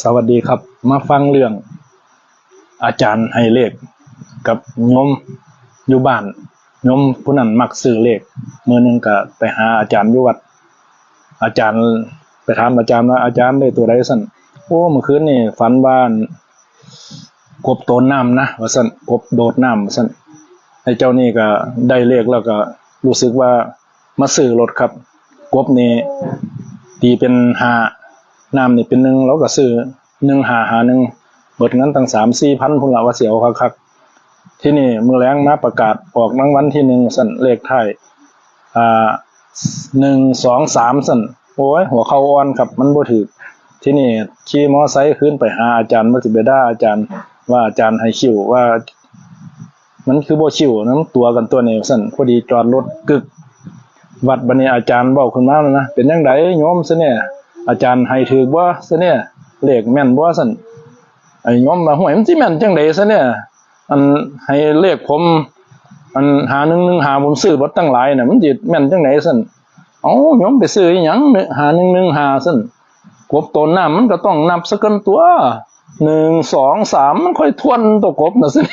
สวัสดีครับ มาฟังเรื่อง อาจารย์ให้เลข กับโยมอยู่บ้านโยมผู้นั้นมักซื้อเลขมือหนึงก็ไปหาอาจารย์อยู่วัดอาจารย์ไปถามอาจารย์ว่าอาจารย์ได้ตัวใดสั่นโอ้เมื่อคืนนี่ฝันว่ากบโตนน้ำนะว่าสั่นกบโดดน้ำว่าสั่นไอ้เจ้านี่ก็ได้เลขแล้วก็รู้สึกว่ามาซื้อรถครับ กบนี่ตีเป็นหา น้ำนี่เป็นหนึ่งเราก็ซื้อหนึ่งหาหาหนึ่งเบิดเงินตั้งสามสี่พันพุ่นละว่าเสียวคักๆที่นี่มือแรงมาประกาศออกรางวัลที่หนึ่งสันเลขไทยอ่าหนึ่งสองสามสันโอ้ยหัวเข้าอ่อนครับมันบ่ถือที่นี่ขี่มอไซค์ขึ้นไปหาอาจารย์มัติเบด้าอาจารย์ว่าอาจารย์ให้คิวว่า มันคือโบชิวน้ำตัวกันตัวนี้สั่นพอดีจอดรถกึก วัดบันนี้อาจารย์บอกคุณมาแล้วนะเป็นยังไงโยมซะเนี่ย อาจารย์ให้ถือบ่าซะเนี่ยเลขแม่นบ่ซั่นไอ้โยมมาหวยมันสิแม่นจังไดซะเนี่ยอันให้เลขผมอันหาหนึ่งหนึ่งหาผมซื้อบ่ตั้งหลายน่ะมันสิแม่นจังไดซั่นเอ้าโยมไปซื้ออีหยังหาหนึ่งหนึ่งหาซั่นกบตัวหน้ำมันก็ต้องนับสักกันตัวหนึ่งสองสามมันค่อยทวนตัวกบน่ะซั่น